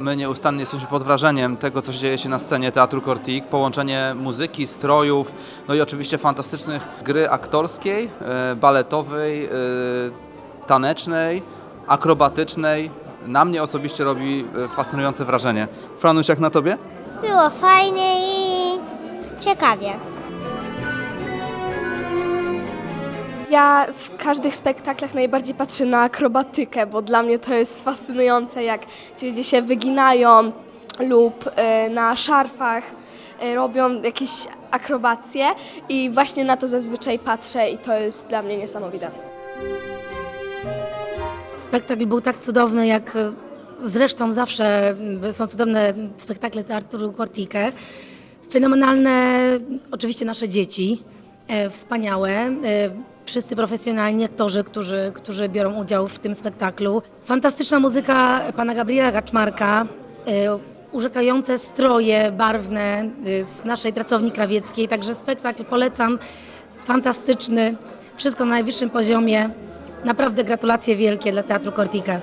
my nieustannie jesteśmy pod wrażeniem tego, co dzieje się na scenie Teatru Cortik. Połączenie muzyki, strojów, no i oczywiście fantastycznych gry aktorskiej, e, baletowej, e, tanecznej, akrobatycznej. Na mnie osobiście robi e, fascynujące wrażenie. Franuś, jak na tobie? Było fajnie i ciekawie. Ja w każdych spektaklach najbardziej patrzę na akrobatykę, bo dla mnie to jest fascynujące, jak ci ludzie się wyginają lub e, na szarfach e, robią jakieś akrobacje i właśnie na to zazwyczaj patrzę i to jest dla mnie niesamowite. Spektakl był tak cudowny, jak e, zresztą zawsze m, są cudowne spektakle Teatru Cortique. Fenomenalne oczywiście nasze dzieci, wspaniałe. Wszyscy profesjonalni aktorzy, którzy, którzy biorą udział w tym spektaklu. Fantastyczna muzyka pana Gabriela Kaczmarka. E, urzekające stroje barwne e, z naszej pracowni krawieckiej. Także spektakl polecam. Fantastyczny. Wszystko na najwyższym poziomie. Naprawdę gratulacje wielkie dla Teatru Cortique.